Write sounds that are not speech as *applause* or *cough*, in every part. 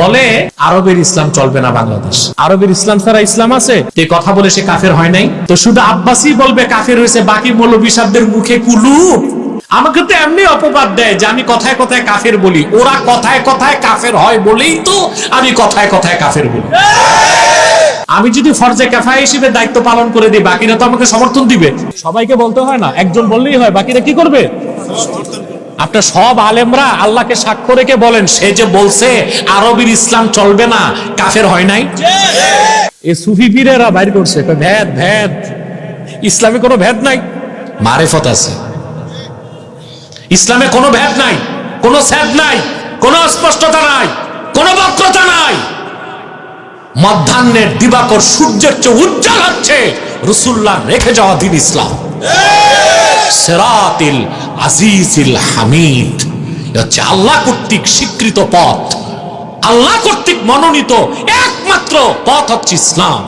বলে, আরবের ইসলাম চলবে না বাংলাদেশ। আরবের ইসলাম ছাড়া ইসলাম আছে? তে কথা বলে সে কাফের হয় নাই? তো শুধু বলবে কাফের হয়েছে, বাকি মুখে কুলুপ আমাকে তো এমনি অপবাদ দেয় যে আমি কথায় কথায় কাফের বলি। ওরা কথায় কথায় কাফের হয় বলেই তো আমি কথায় কথায় কাফের বলি। আমি যদি ফরজে ক্যাফা হিসেবে দায়িত্ব পালন করে দিই, বাকিরা তো আমাকে সমর্থন দিবে। সবাইকে বলতে হয় না, একজন বললেই হয়, বাকিরা কি করবে? আপনার সব আলেমরা আল্লাহকে সাক্ষ্য রেখে বলেন সে যে বলছে আরবের ইসলাম চলবে না কাফের হয় নাই। এ সুফি পীরেরা বাইর করছে ভেদ ভেদ। ইসলামে কোনো ভেদ নাই? মারেফত আছে। ইসলামে কোনো ভেদ নাই কোনো স্যাদ নাই কোনো অস্পষ্টতা নাই কোনো বক্রতা নাই। মধ্যাহ্নের দিবাকর সূর্যের চেয়ে উজ্জ্বল হচ্ছে রসুল্লাহ রেখে যাওয়া দিন ইসলাম। সেরাতিল আজিজিল হামিদ। হচ্ছে আল্লাহ কর্তৃক স্বীকৃত পথ। আল্লাহ কর্তৃক মনোনীত একমাত্র পথ হচ্ছে ইসলাম।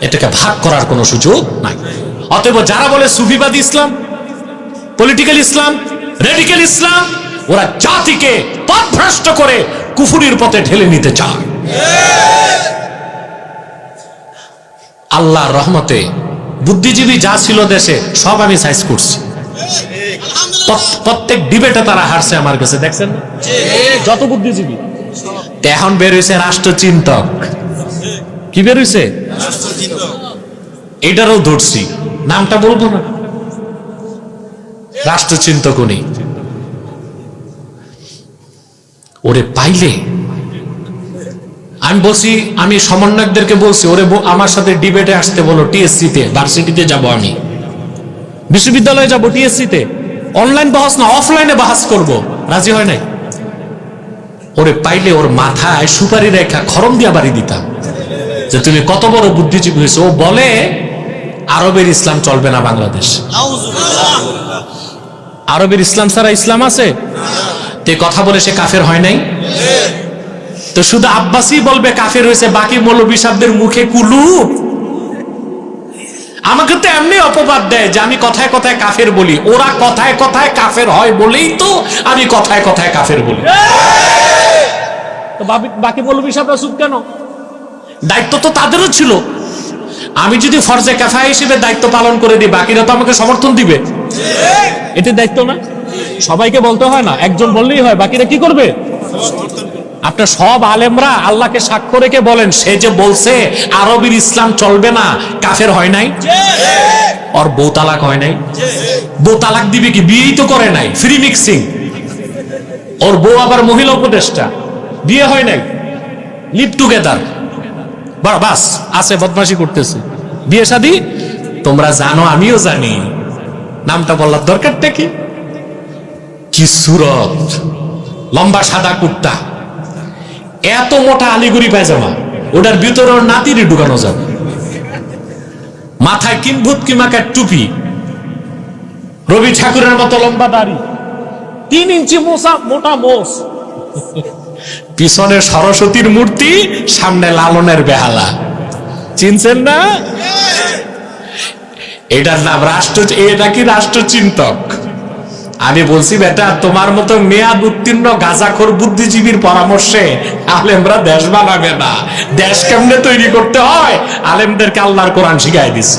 এটাকে ভাগ করার কোনো সুযোগ নাই। অতএব যারা বলে সুফিবাদী ইসলাম, পলিটিক্যাল ইসলাম, রেডিক্যাল ইসলাম, ওরা জাতিকে পথভ্রষ্ট করে কুফুরির পথে ঢেলে নিতে চায়। আল্লাহর রহমতে বুদ্ধিজীবী যা ছিল দেশে, সব আমি সাইজ করছি। প্রত্যেক ডিবেটে তারা হারছে আমার কাছে, দেখছেন? যত বুদ্ধিজীবী। এখন বের হয়েছে রাষ্ট্রচিন্তক। কি বের হয়েছে এটারও ধরছি। নামটা বলব না। রাষ্ট্রচিন্তক উনি। ওরে পাইলে আমি বলছি, আমি সমন্বয়কদেরকে বলছি, ওরে আমার সাথে ডিবেটে আসতে বলো টিএসসি তে ভার্সিটিতে যাব আমি। বিশ্ববিদ্যালয়ে যাব টিএসসি তে। অনলাইন বাহাস না অফলাইনে বাহাস করব। রাজি হয় নাই? ওরে পাইলে ওর মাথায় সুপারি রেখা, খরম দিয়া বাড়ি দিতাম। যে তুমি কত বড় বুদ্ধিজীবী হয়েছে। ও বলে, আরবের ইসলাম চলবে না বাংলাদেশ। আরবের ইসলাম ছাড়া ইসলাম আছে? তে কথা বলে সে কাফের হয় নাই? তো শুধু আব্বাসই বলবে কাফের হয়েছে বাকি মৌলবী সাহেবদের মুখে কুলু। আমাকে তো এমনি অপবাদ দেয় যে আমি কথায় কথায় কাফের বলি। ওরা কথায় কথায় কাফের হয় বলেই তো আমি কথায় কথায় কাফের বলি। তো বাকি- মৌলবী সাহেবরা চুপ কেন? দায়িত্ব তো তাদেরও ছিল। আমি যদি ফরজে কাফা হিসেবে দায়িত্ব পালন করে দিই বাকিরা তো আমাকে সমর্থন দিবে। এটা দায়িত্ব না? সবাইকে বলতে হয় না একজন বললেই হয় বাকিরা কি করবে? আপনার সব আলেমরা আল্লাহকে সাক্ষ্য রেখে বলেন, সে যে বলছে, আরবের ইসলাম চলবে না, কাফের হয় নাই? ওর বউ তালাক হয় নাই? বউ তালাক দিবে কি? বিয়েই তো করে নাই ফ্রি মিক্সিং ওর বউ আবার মহিলা উপদেষ্টা, বিয়ে হয় নাই? লিভ টুগেদার বাস, আছে, বদমাশি করতেছে। বিয়ে শাদি? তোমরা জানো, আমিও জানি। নামটা বলার দরকারটা কি? কি সুরত? লম্বা সাদা কুর্তা। এত মোটা আলিগুড়ি পায়জামা ওটার ভিতরে ওর নাতিরে ঢুকানো যাবে। মাথায় কিম্ভূত কিমাকার টুপি। রবি ঠাকুরের মতো লম্বা দাড়ি। তিন ইঞ্চি মোসা মোটা মোষ। পিছনে সরস্বতীর মূর্তি, সামনে লালনের বেহালা। চিনছেন না? এটার নাম রাষ্ট্র এটা কি রাষ্ট্রচিন্তক? আমি বলছি, বেটা, তোমার মতো মেয়াদ উত্তীর্ণ গাজাখোর বুদ্ধিজীবীর পরামর্শে আলেমরা দেশ বানাবে না। দেশ কেমনে তৈরি করতে হয়? আলেমদেরকে আল্লাহর কোরআন শিখাই দিছে।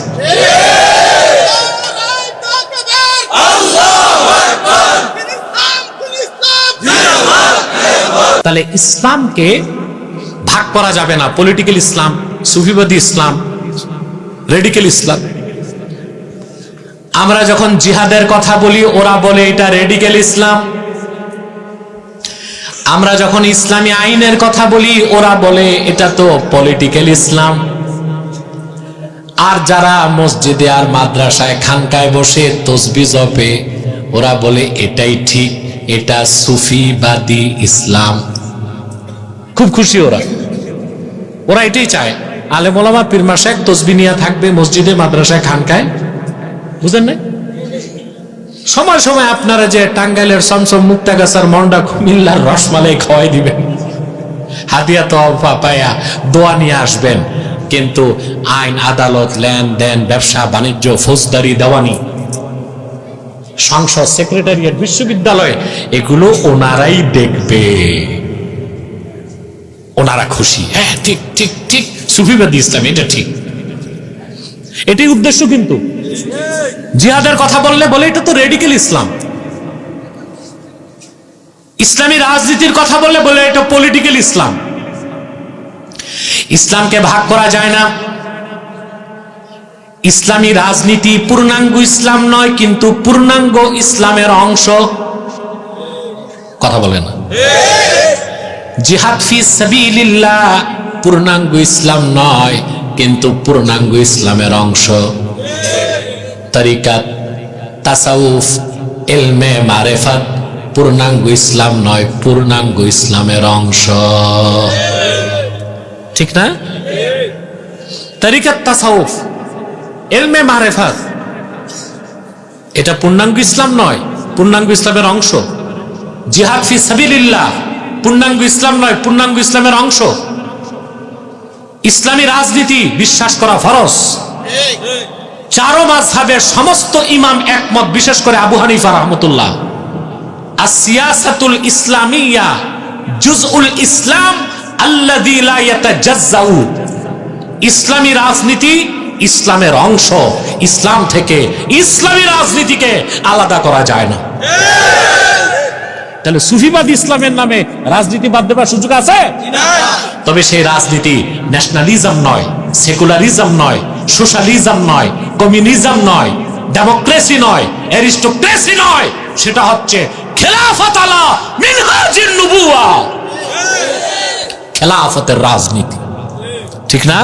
তাহলে ইসলামকে ভাগ করা যাবে না। পলিটিক্যাল ইসলাম, সুফিবাদী ইসলাম রেডিক্যাল ইসলাম। আমরা যখন জিহাদের কথা বলি, ওরা বলে এটা রেডিক্যাল ইসলাম। আমরা যখন ইসলামী আইনের কথা বলি, ওরা বলে এটা তো পলিটিক্যাল ইসলাম। আর যারা মসজিদে আর মাদ্রাসায় খানকায় বসে তসবি জপে, ওরা বলে এটাই ঠিক, এটা সুফিবাদী ইসলাম। খুব খুশি ওরা। ওরা এটাই চায়। আলেমোলামা পীরমা শেখ তসবি নিয়ে থাকবে মসজিদে, মাদ্রাসায়, খানকায়। বুঝেন নাই? সময় সময় আপনারা যে টাঙ্গাইলের সমসম মুক্তাগাছার মন্ডা কুমিল্লার রসমালাই খাওয়াই দিবেন। হাদিয়া তো পায়া দোয়া নিয়ে আসবেন। কিন্তু আইন, আদালত, লেনদেন, ব্যবসা, বাণিজ্য, ফৌজদারি, দেওয়ানি, সংসদ, সেক্রেটারিয়েট, বিশ্ববিদ্যালয়, এগুলো ওনারাই দেখবে। ওনারা খুশি। হ্যাঁ ঠিক ঠিক ঠিক। সুফিবাদী ইসলাম, এটা ঠিক। এটাই উদ্দেশ্য কিন্তু। জিহাদের কথা বললে বলে এটা তো রেডিকেল ইসলাম। ইসলামী রাজনীতির কথা বললে বলে এটা পলিটিক্যাল ইসলাম। ইসলামকে ভাগ করা যায় না। ইসলামী রাজনীতি পূর্ণাঙ্গ ইসলাম নয়, কিন্তু পূর্ণাঙ্গ ইসলামের অংশ। কথা বলে না জিহাদ ফি সাবিলিল্লাহ, পূর্ণাঙ্গ ইসলাম নয়, কিন্তু পূর্ণাঙ্গ ইসলামের অংশ। তরিকাত তাসাউফ, এলমে মারেফাত, পূর্ণাঙ্গ ইসলাম নয়, পূর্ণাঙ্গ ইসলামের অংশ। ঠিক না? তরিকাত তাসাউফ, এলমে মারেফাত, এটা পূর্ণাঙ্গ ইসলাম নয়, পূর্ণাঙ্গ ইসলামের অংশ। জিহাদ ফি সাবিলিল্লাহ, পূর্ণাঙ্গ ইসলাম নয়, পূর্ণাঙ্গ ইসলামের অংশ। ইসলামী রাজনীতি, বিশ্বাস করা ফরজ। চারো মাযহাবের সমস্ত ইমাম একমত বিশেষ করে আবু হানিফা রহমতুল্লাহ। আসিয়াসাতুল ইসলামিয়া জুজউল ইসলাম ইসলামী রাজনীতি ইসলামের অংশ। ইসলাম থেকে ইসলামী রাজনীতিকে আলাদা করা যায় না। তাহলে সুফিবাদ ইসলামের নামে রাজনীতি বাদ দেবার সুযোগ আছে? তবে সেই রাজনীতি ন্যাশনালিজম নয় সেকুলারিজম নয় সোশ্যালিজম নয়, কমিউনিজম নয়, ডেমোক্রেসি নয়, অ্যারিস্টোক্রেসি নয়, সেটা হচ্ছে খেলাফত আলা মিনহাজিন নুবুয়া খেলাফতের রাজনীতি। ঠিক না?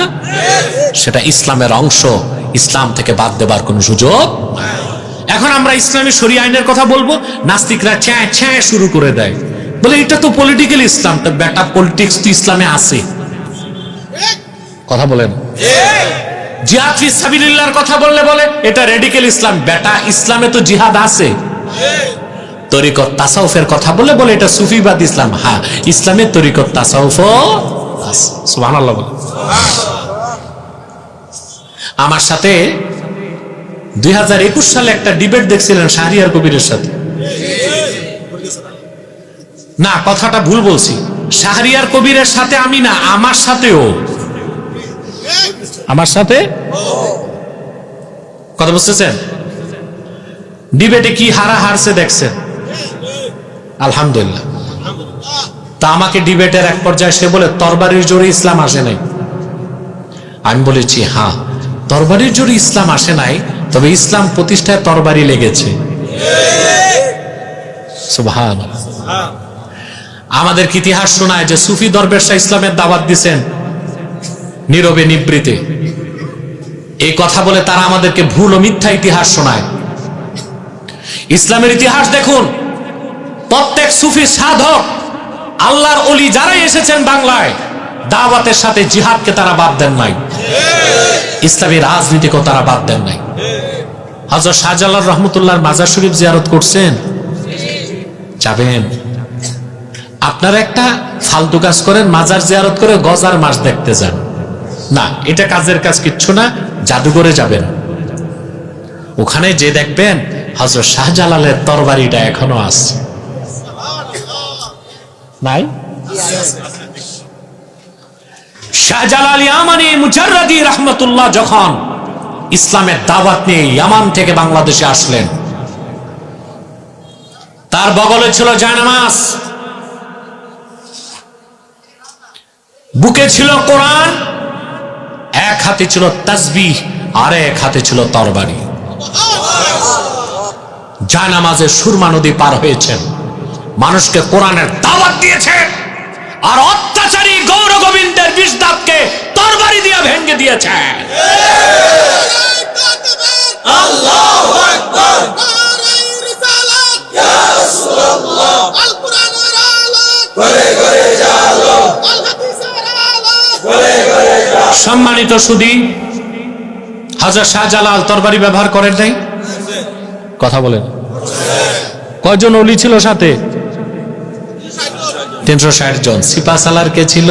সেটা ইসলামের অংশ, ইসলাম থেকে বাদ দেবার কোনো সুযোগ এখন আমরা ইসলামী শরী আইনের কথা বলব, নাস্তিকরা ছ্যাঁ ছ্যাঁ শুরু করে দেয়। বলে, এটা তো পলিটিক্যাল ইসলাম তো বেটা পলিটিক্স তো ইসলামে আছে। কথা বলেন। জিহাদ ফি সাবিলিল্লাহর কথা বললে বলে, এটা রেডিক্যাল ইসলাম। বেটা, ইসলামে তো জিহাদ আছে। তরিকত তাসাউফের কথা বলে বলে, এটা সুফিবাদ ইসলাম। হ্যাঁ ইসলামের তরিকত তাসাউফ সুবহানাল্লাহ বলে। আমার সাথে দুই হাজার একুশ সালে একটা ডিবেট দেখছিলেন শাহরিয়ার কবিরের সাথে। না, কথাটা ভুল বলছি। শাহরিয়ার কবিরের সাথে আমি না, আমার সাথেও। আমার সাথে? কথা বুঝতেছেন? ডিবেটে কি হারা হারছে দেখছেন? আলহামদুলিল্লাহ। তা আমাকে ডিবেটের এক পর্যায়ে সে বলে তরবারির জোরে ইসলাম আসে নাই। আমি বলেছি হ্যাঁ তরবারির জোরে ইসলাম আসে নাই তবে ইসলাম প্রতিষ্ঠায় তরবারি লেগেছে। আমাদের ইতিহাস শোনায় যে সুফি দরবেশা ইসলামের দাওয়াত দিছেন? নীরবে নিবৃতে। এই কথা বলে তারা আমাদেরকে ভুল ও মিথ্যা ইতিহাস শোনায়। ইসলামের ইতিহাস দেখুন, প্রত্যেক সুফি সাধক, আল্লাহর অলি যারাই এসেছেন বাংলায়, দাওয়াতের সাথে জিহাদকে তারা বাদ দেন নাই। ইসলামী রাজনীতিকেও তারা বাদ দেন নাই। হজরত শাহজালাল রহমতুল্লাহর মাজার শরীফ জিয়ারত করছেন। যাবেন। আপনারা একটা ফালতু কাজ করেন, মাজার জিয়ারত করে গজার মাস দেখতে যান। না, এটা কাজের কাজ কিচ্ছু না, জাদুঘরে যাবেন। ওখানে যে দেখবেন হজরত শাহজালালের তরবারিটা এখনও আছে। নাই? শাহজালাল ইয়ামানি রহমতুল্লাহ যখন ইসলামের দাওয়াত নিয়ে ইয়ামান থেকে বাংলাদেশে আসলেন, তার বগলে ছিল জায়নামাজ বুকে ছিল কোরআন হাতে ছিল তাসবিহ আর এক হাতে ছিল তরবারি। জায়নামাজের সুরমা নদী পার হয়েছেন মানুষকে কোরআনের দাওয়াত দিয়েছেন আর অত্যাচারী গৌর গোবিন্দের বিষ দাঁতকে তরবারি দিয়ে ভেঙে দিয়েছেন সম্মানিত সুদি, হাজার শাহজালাল তরবারি ব্যবহার করেন নাই? কথা বলেন। কয়জন অলি ছিল সাথে? তিনশো ষাট জন। সিপা সালার কে ছিল?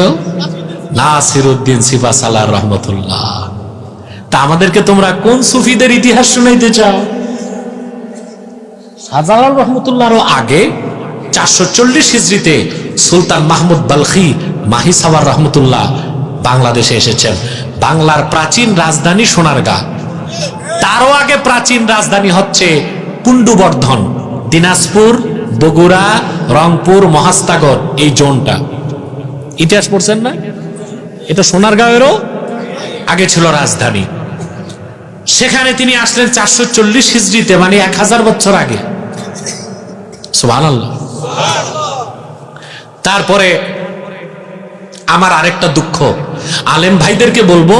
নাসির উদ্দিন সিপা সালার রহমতুল্লাহ। তা আমাদেরকে তোমরা কোন সুফিদের ইতিহাস শুনাইতে চাও? শাহজালাল রহমতুল্লাহরও আগে চারশো চল্লিশ হিজড়িতে সুলতান মাহমুদ বালখি মাহি সাওয়ার রহমতুল্লাহ বাংলাদেশে এসেছেন। বাংলার প্রাচীন রাজধানী সোনারগাঁ। তারও আগে প্রাচীন রাজধানী হচ্ছে কুণ্ডুবর্ধন। দিনাজপুর, বগুড়া, রংপুর, মহাস্তাগর, এই জোনটা। ইতিহাস পড়ছেন না? এটা সোনারগাঁওয়েরও আগে ছিল রাজধানী। সেখানে তিনি আসলেন চারশো চল্লিশ হিজড়িতে মানে এক হাজার বছর আগে। তারপরে আমার আরেকটা দুঃখ। আলেম ভাইদেরকে বলব,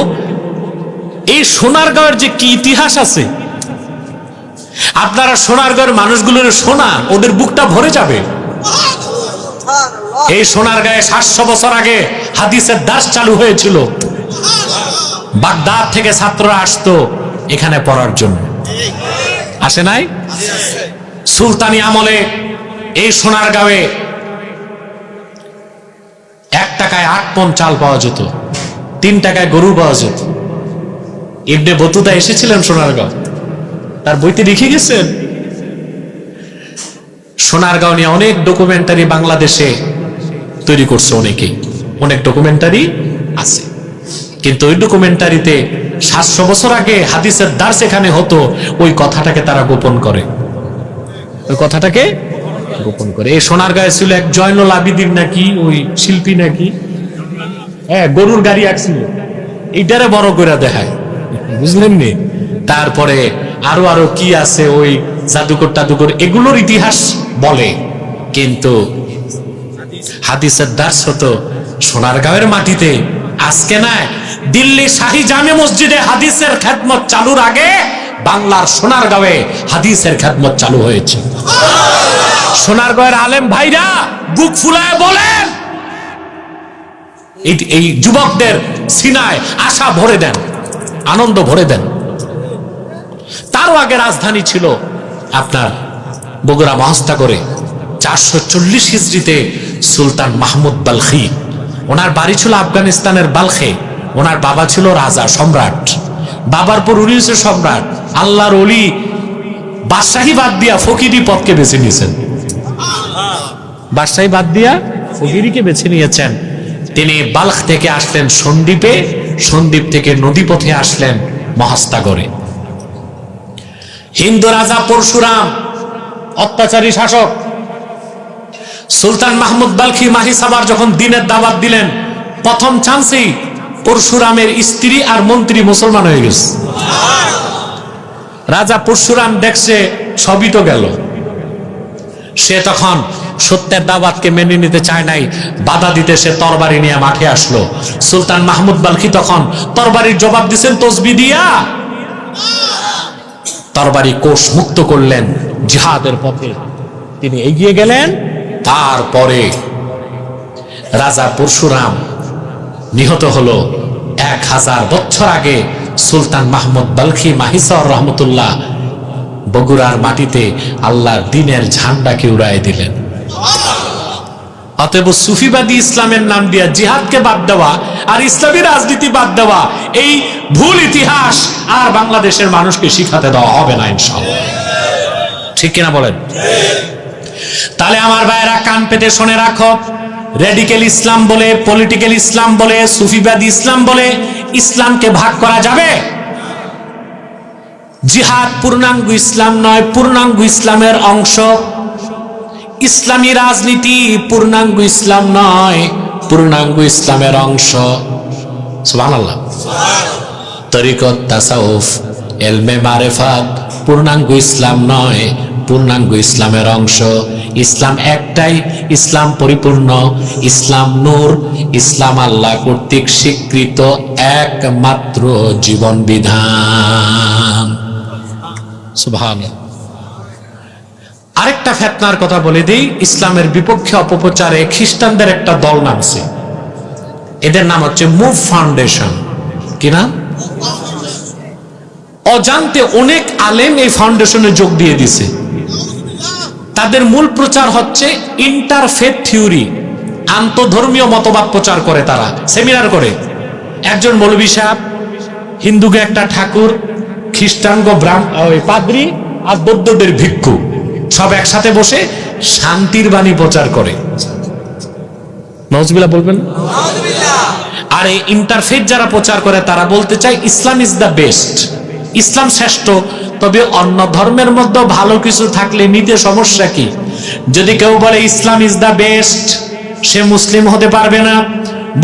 এই সোনারগাঁওয়ের যে কি ইতিহাস আছে, আপনারা সোনারগাঁওয়ের মানুষগুলোর সোনা ওদের বুকটা ভরে যাবে। এই সোনারগাঁয়ে সাতশো বছর আগে হাদিসের দাস চালু হয়েছিল। বাগদাদ থেকে ছাত্ররা আসতো এখানে পড়ার জন্য। আসে নাই? সুলতানি আমলে এই সোনারগাঁওয়ে এক টাকায় আট পন চাল পাওয়া যেত, তিন টাকায় গরু পাওয়া যেত। ইবনে বতুতা এসেছিলেন সোনারগাঁও। তার বইতে লিখে গেছেন, সোনারগাঁও নিয়ে অনেক ডকুমেন্টারি বাংলাদেশে তৈরি করছে অনেকেই। অনেক ডকুমেন্টারি আছে। কিন্তু ওই ডকুমেন্টারিতে সাতশো বছর আগে হাদিসের দাস এখানে হতো, ওই কথাটাকে তারা গোপন করে। ওই কথাটাকে গোপন করে। এই সোনার গায়ে ছিল এক জয়নুল আবিদিন নাকি, ওই শিল্পী নাকি? হ্যাঁ গরুর গাড়ি আঁকছিল। এইটারে বড় করে দেখায়। বুঝলেন নি? তারপরে আরও আরও কি আছে ওই জাদুকর টাদুকর, এগুলোর ইতিহাস বলে। কিন্তু হাদিসের দাস হতো সোনারগাঁওয়ের মাটিতে আজকে নয় দিল্লি শাহী জামে মসজিদে হাদিসের খেদমত চালুর আগে বাংলার সোনারগাঁওয়ে হাদিসের খেদমত চালু হয়েছে। সোনার সোনারগাঁওয়ের আলেম ভাইরা বুক ফুলায় বলেন এই যুবকদের সিনায় আশা ভরে দেন, আনন্দ ভরে দেন। তারও আগে রাজধানী ছিল আপনার বগুড়া মহস্তা করে চারশো চল্লিশ হিজড়িতে সুলতান মাহমুদ বালখি। ওনার বাড়ি ছিল আফগানিস্তানের বালখে, ওনার বাবা ছিল রাজা সম্রাট। বাবার পর উনি হচ্ছে সম্রাট, আল্লাহর অলি বাদশাহী বাদ দিয়া ফকিরি পথকে বেছে নিয়েছেন। বাদশাহী বাদ দিয়া ফকিরিকে বেছে নিয়েছেন। তিনি বালখ থেকে আসলেন সন্দ্বীপে, সন্দ্বীপ থেকে নদীপথে আসলেন মহাস্তাগরে। হিন্দু রাজা পরশুরাম, অত্যাচারী শাসক, সুলতান মাহমুদ বালখি মাহি সাবার যখন দিনের দাওয়াত দিলেন, প্রথম চান্সেই পরশুরামের স্ত্রী আর মন্ত্রী মুসলমান হয়ে গেছে। রাজা পরশুরাম দেখছে সবই তো গেল। সে তখন সত্যের দাওয়াতকে মেনে নিতে চায় নাই, বাধা দিতে সে তরবারি নিয়ে মাঠে আসলো। সুলতান মাহমুদ বালখি তখন তরবারির জবাব দিছেন তসবি দিয়া। তরবারি কোষ মুক্ত করলেন জিহাদের পথে। তিনি এগিয়ে গেলেন, তারপরে রাজা পরশুরাম নিহত হলো এক হাজার বছর আগে সুলতান মাহমুদ বালখি মাহিসর রহমতুল্লাহ। বগুড়ার মাটিতে আল্লাহর দিনের ঝান্ডাকে উড়াই দিলেন। অতএব সুফিবাদী ইসলামের নাম দিয়া জিহাদকে বাদ দেওয়া আর ইসলামী রাজনীতি বাদ দেওয়া, এই ভুল ইতিহাস আর বাংলাদেশের মানুষকে শিখাতে দেওয়া হবে না ইনশাল্লাহ ঠিক কিনা বলেন? তাহলে আমার ভাইয়েরা কান পেতে শুনে রাখো। রেডিক্যাল ইসলাম বলে পলিটিক্যাল ইসলাম বলে সুফিবাদী ইসলাম বলে, ইসলামকে ভাগ করা যাবে? জিহাদ পূর্ণাঙ্গ ইসলাম নয়, পূর্ণাঙ্গ ইসলামের অংশ। ইসলামী রাজনীতি পূর্ণাঙ্গ ইসলাম নয়, পূর্ণাঙ্গ ইসলামের অংশ। সুবহানাল্লাহ। তরিকত, তাসাউফ, এলমে মারেফাত, পূর্ণাঙ্গ ইসলাম নয়, পূর্ণাঙ্গ ইসলামের অংশ। ইসলাম একটাই, ইসলাম পরিপূর্ণ, ইসলাম নূর, ইসলাম আল্লাহ কর্তৃক স্বীকৃত একমাত্র জীবন বিধান আরেকটা ফেতনার কথা বলে দিই, ইসলামের বিপক্ষে অপপ্রচারে খ্রিস্টানদের একটা দল নামছে। এদের নাম হচ্ছে মুভ ফাউন্ডেশন। কি নাম? অজান্তে অনেক আলেম এই ফাউন্ডেশনে যোগ দিয়ে দিছে। তাদের মূল প্রচার হচ্ছে ইন্টারফেথ থিওরি আন্তধর্মীয় মতবাদ প্রচার করে তারা সেমিনার করে। একজন মৌলবী সাহেব হিন্দুকে একটা ঠাকুর খ্রিস্টান গো ব্রাহ্ম ওই পাদ্রী আর বৌদ্ধদের ভিক্ষু সব একসাথে বসে শান্তির বাণী প্রচার করে। নজবিলা বলবেন? আর এই ইন্টারফেস যারা প্রচার করে তারা বলতে চায় Islam is the best Islam শ্রেষ্ঠ তবে অন্য ধর্মের মধ্যে ভালো কিছু থাকলে নিতে সমস্যা কি? যদি কেউ বলে, ইসলাম ইজ দ্য বেস্ট সে মুসলিম হতে পারবে না।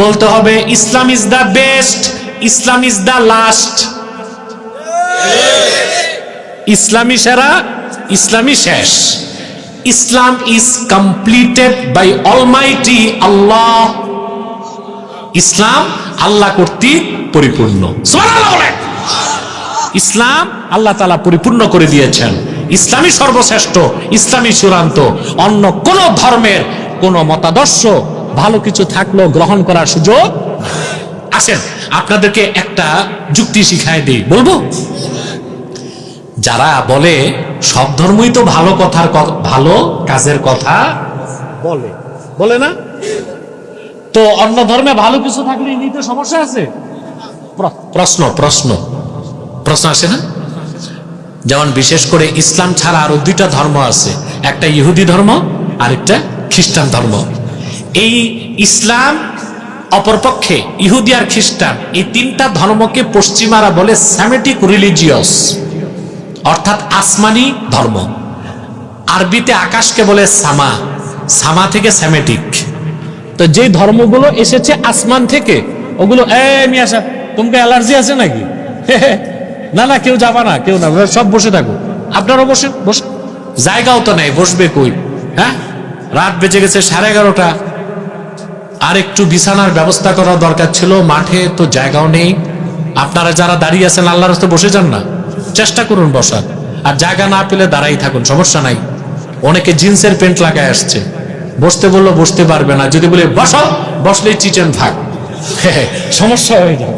বলতে হবে, Islam is the best Islam is the last ইসলামী সেরা, ইসলামী শেষ। Islam is completed by almighty Allah ইসলাম আল্লাহ কর্তৃক পরিপূর্ণ। ইসলাম আল্লাহ তালা পরিপূর্ণ করে দিয়েছেন। ইসলামী সর্বশ্রেষ্ঠ ইসলামী চূড়ান্ত। অন্য কোন ধর্মের কোন মতাদর্শ ভালো কিছু থাকলেও গ্রহণ করার সুযোগ আসেন, আপনাদেরকে একটা যুক্তি শিখায় দিই। বলব? যারা বলে, সব ধর্মই তো ভালো কথার ভালো কাজের কথা, বলে। বলে না? তো অন্য ধর্মে ভালো কিছু থাকলে নিতে সমস্যা আছে? প্রশ্ন প্রশ্ন। প্রশ্ন আসে না? যেমন বিশেষ করে ইসলাম ছাড়া আরও দুইটা ধর্ম আছে, একটা ইহুদি ধর্ম, আরেকটা খ্রিস্টান ধর্ম। এই ইসলাম অপরপক্ষে ইহুদি আর খ্রিস্টান, এই তিনটা ধর্মকে পশ্চিমারা বলে স্যামেটিক রিলিজিয়াস, অর্থাৎ আসমানি ধর্ম। আরবিতে আকাশকে বলে সামা সামা থেকে স্যামেটিক তো যে ধর্মগুলো এসেছে আসমান থেকে, ওগুলো এ মিয়া সাহেব, তোমাকে অ্যালার্জি আছে নাকি? *laughs* না না কেউ যাবা না কেউ না সব বসে থাকো। আপনারও বসেন বসে জায়গাও তো নেই বসবে কই? হ্যাঁ? রাত বেজে গেছে সাড়ে এগারোটা। আর একটু বিছানার ব্যবস্থা করা দরকার ছিল মাঠে তো জায়গাও নেই। আপনারা যারা দাঁড়িয়ে আছেন আল্লাহর রাস্তায় বসে যান না। চেষ্টা করুন বসার। আর জায়গা না পেলে দাঁড়াই থাকুন সমস্যা নাই। অনেকে জিন্সের প্যান্ট লাগায় আসছে। বসতে বলল বসতে পারবে না। যদি বলে বসো বসলেই চিচেন থাক *laughs* সমস্যা হয়ে যাবে।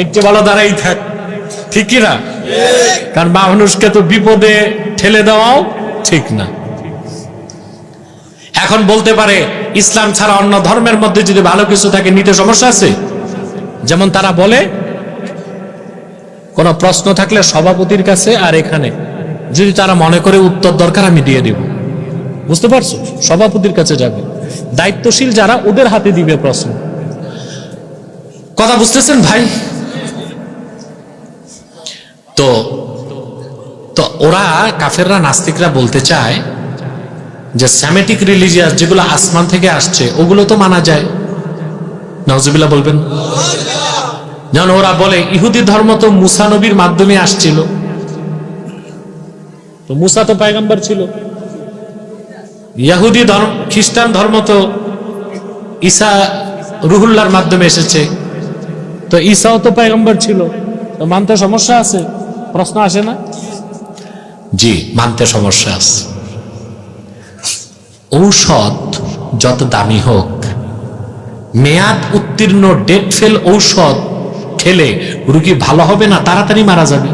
একটু ভালো দাঁড়াই থাক। ঠিক কি না? কারণ মানুষকে তো বিপদে ঠেলে দেওয়াও ঠিক না। এখন বলতে পারে, ইসলাম ছাড়া অন্য ধর্মের মধ্যে যদি ভালো কিছু থাকে, নিতে সমস্যা আছে? যেমন তারা বলে, কোনো প্রশ্ন থাকলে সভাপতির কাছে আর এখানে। যদি তারা মনে করে উত্তর দরকার, আমি দিয়ে দেব। বুঝতে পারছ? সভাপতির কাছে যাবে। দায়িত্বশীল যারা, ওদের হাতে দিবে প্রশ্ন। কথা বুঝতেছেন ভাই? তো তো ওরা কাফেররা, নাস্তিকরা বলতে চায় যে স্যামেটিক রিলিজিয়াস যেগুলো আসমান থেকে আসছে, ওগুলো তো মানা যায়। নজবিল্লা বলবেন। যেমন ওরা বলে, ইহুদি ধর্ম তো মুসা নবীর মাধ্যমে আসছিল। তো মুসা তো পায়গাম্বার ছিল। ইয়াহুদি ধর্ম, খ্রিস্টান ধর্ম তো ঈসা রুহুল্লার মাধ্যমে এসেছে। তো ঈসাও তো পায়গাম্বার ছিল। তো মানতে সমস্যা আছে? প্রশ্ন আসে না? জি, মানতে সমস্যা আছে। ঔষধ যত দামি হোক, মেয়াদ উত্তীর্ণ ডেট ফেল ঔষধ খেলে রুগী ভালো হবে না, তাড়াতাড়ি মারা যাবে।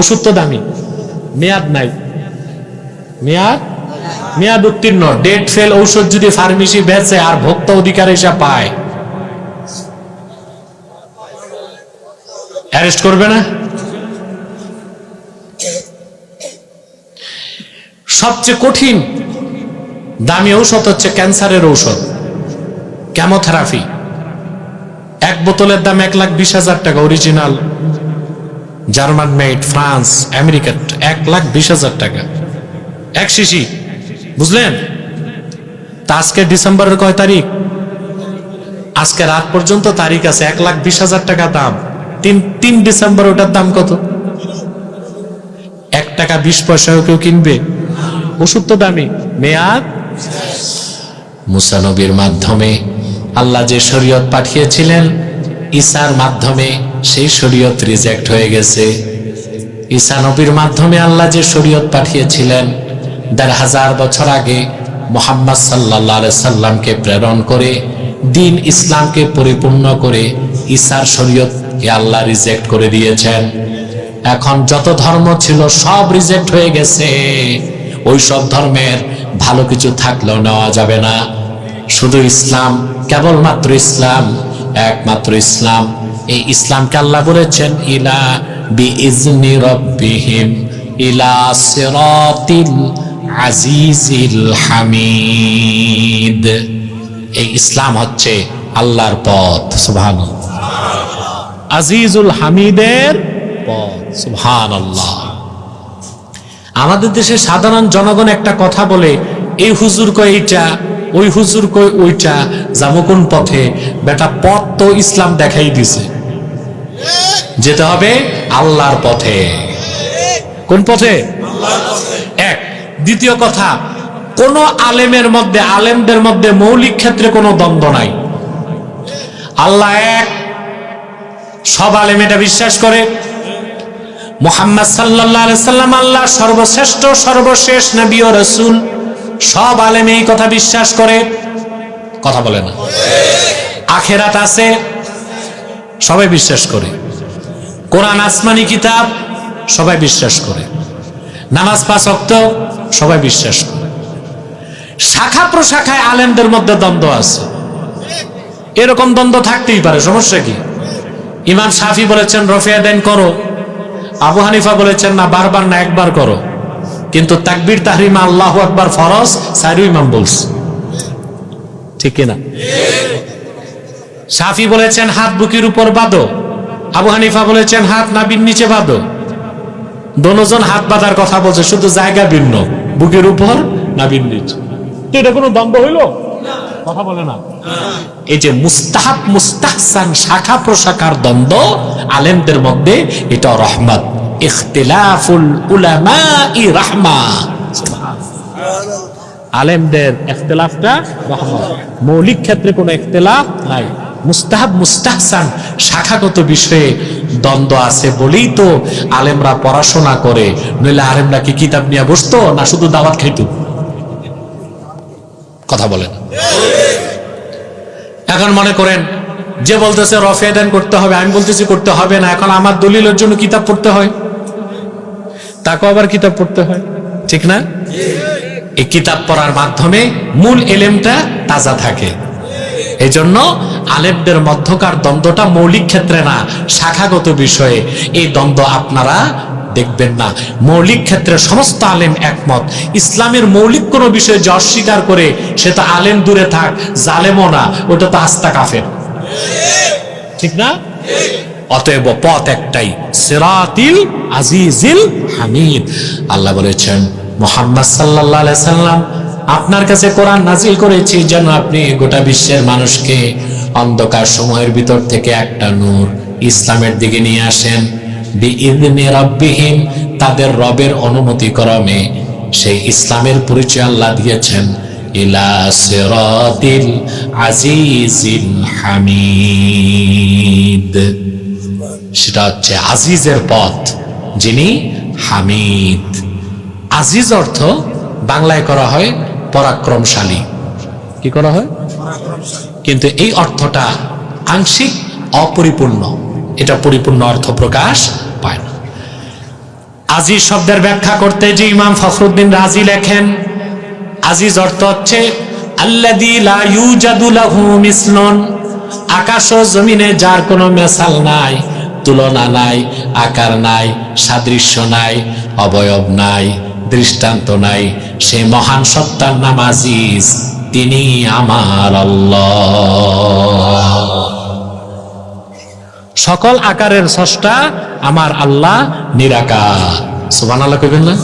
ওষুধ তো দামি, মেয়াদ নাই। মেয়াদ? মেয়াদ উত্তীর্ণ, ডেট ফেল ঔষধ যদি ফার্মেসি বেচে আর ভোক্তা অধিকার এসে পায় অ্যারেস্ট করবে না? সবচেয়ে কঠিন দামি ঔষধ হচ্ছে ক্যান্সারের ঔষধ ক্যামোথেরাপি এক বোতলের দাম এক লাখ বিশ হাজার টাকা original German made France America এক লাখ বিশ হাজার টাকা। এক শিশি, বুঝলেন? তা আজকে ডিসেম্বরের কয় তারিখ? আজকে রাত পর্যন্ত তারিখ আছে এক লাখ বিশ হাজার টাকা দাম। তিন তিন ডিসেম্বর ওটার দাম কত? এক টাকা বিশ পয়সাও কেউ কিনবে? ওষুধ তো দামি। মেয়াদ? মুসানবীর মাধ্যমে আল্লাহ যে শরীয়ত পাঠিয়েছিলেন, ঈসার মাধ্যমে সেই শরীয়ত রিজেক্ট হয়ে গেছে। ঈসা নবীর মাধ্যমে আল্লাহ যে শরীয়ত পাঠিয়েছিলেন, দেড় হাজার বছর আগে মোহাম্মদ সাল্লাহ সাল্লামকে প্রেরণ করে, দিন ইসলামকে পরিপূর্ণ করে ঈসার শরীয়তকে আল্লাহ রিজেক্ট করে দিয়েছেন? এখন যত ধর্ম ছিল সব রিজেক্ট হয়ে গেছে। ওই সব ধর্মের ভালো কিছু থাকলেও নেওয়া যাবে না। শুধু ইসলাম, কেবলমাত্র ইসলাম, একমাত্র ইসলাম। এই ইসলামকে আল্লাহ বলেছেন, ইলা বি ইলা আজিজিল হামিদ। এই ইসলাম হচ্ছে আল্লাহর পথ সুবহান আজিজুল হামিদের সুবহান আল্লাহ আমাদের দেশে সাধারণ জনগণ একটা কথা বলে, এই হুজুর কয় এইটা, ওই হুজুর কয় ওইটা যাব কোন পথে, বেটা পথ তো ইসলাম দেখাই দিছে। যেতে হবে আল্লাহর পথে। কোন পথে? এক। দ্বিতীয় কথা, কোন আলেমের মধ্যে, আলেমদের মধ্যে মৌলিক ক্ষেত্রে কোনো দ্বন্দ্ব নাই। আল্লাহ এক সব আলেম এটা বিশ্বাস করে। মোহাম্মদ সাল্লাম আল্লাহ সর্বশ্রেষ্ঠ, সর্বশেষ নবী রসুল, সব আলেম এই কথা বিশ্বাস করে। কথা বলে না। আখেরাত আছে, সবাই বিশ্বাস করে। কোরআন আসমানি কিতাব, সবাই বিশ্বাস করে। নামাজ পাঁচ সবাই বিশ্বাস করে। শাখা প্রশাখায় আলেমদের মধ্যে দ্বন্দ্ব আছে। এরকম দ্বন্দ্ব থাকতেই পারে, সমস্যা কি? ইমাম সাফি বলেছেন রফিয়া দেন করো। আবু হানিফা বলেছেন না বারবার না একবার করো। কিন্তু তাকবির তাহরিমা আল্লাহ একবার ফরজ সাইরু ইমাম বলছে। ঠিক কিনা? সাফি বলেছেন হাত বুকির উপর বাঁধো। আবু হানিফা বলেছেন হাত নাবির নিচে বাঁধো। দনোজন হাত বাঁধার কথা বলছে শুধু জায়গা ভিন্ন বুকের উপর নাবির নিচে। এটা কোনো দ্বন্দ্ব হইল? কথা বলে না। এই যে মুস্তাহাব, মুস্তাহসান শাখা প্রশাখার দ্বন্দ্ব আলেমদের মধ্যে, এটা রহমত। ইখতিলাফুল উলামা ই রাহমা আলেমদের ইখতিলাফটা রহমত। মৌলিক ক্ষেত্রে কোনো ইখতিলাফ নাই। মুস্তাহাব, মুস্তাহসান শাখাগত বিষয়ে দ্বন্দ্ব আছে বলেই তো আলেমরা পড়াশোনা করে। নইলে আলেমরা কি কিতাব নিয়ে বসতো না শুধু দাওয়াত খাইতো? কথা বলেন। এখন মনে করেন, যে বলতেছে রফেদান করতে হবে, আমি বলতেছি করতে হবে না, এখন আমার দলিলের জন্য কিতাব পড়তে হয়। তাকেও আবার কিতাব পড়তে হয়। ঠিক না? এই কিতাব পড়ার মাধ্যমে মূল এলেমটা তাজা থাকে। এই জন্য আলেমদের মধ্যকার দ্বন্দ্বটা মৌলিক ক্ষেত্রে না, শাখাগত বিষয়ে এই দ্বন্দ্ব আপনারা দেখবেন না। মৌলিক ক্ষেত্রে সমস্ত আলেম একমত। ইসলামের মৌলিক কোনো বিষয়ে যে অস্বীকার করে, সে তো আলেম দূরে থাক, জালেমও না, ওটা তো আস্তা কাফের। ঠিক না? অতএব পথ একটাই, সিরাতিল আজিজিল হামিদ। আল্লাহ বলেছেন, মোহাম্মদ আলাইহি সাল্লাম, আপনার কাছে কোরআন নাজিল করেছি যেন আপনি গোটা বিশ্বের মানুষকে অন্ধকার সময়ের ভিতর থেকে একটা নূর ইসলামের দিকে নিয়ে আসেন। রাব্বিহিম, তাদের রবের অনুমতি ক্রমে সেই ইসলামের পরিচয় আল্লাহ দিয়েছেন। ইলা সিরাতিল আজিজিল হামিদ। সেটা হচ্ছে আজিজের পথ, যিনি হামিদ। আজিজ অর্থ বাংলায় করা হয় পরাক্রমশালী। কি করা হয়? কিন্তু এই অর্থটা আংশিক অপরিপূর্ণ। এটা পরিপূর্ণ অর্থ প্রকাশ পায় না। আজিজ শব্দের ব্যাখ্যা করতে যে ইমাম ফখরুদ্দিন রাজি লেখেন, আজিজ অর্থ হচ্ছে আকাশ জমিনে যার কোনো মেসাল নাই, তুলনা নাই, আকার নাই, সাদৃশ্য নাই, অবয়ব নাই, দৃষ্টান্ত নাই, সে মহান সত্তার নাম আজিজ তিনি আমার আল্লাহ। সকল আকারের স্রষ্টা আমার আল্লাহ নিরাকার। সুবহানাল্লাহ কইবেন না?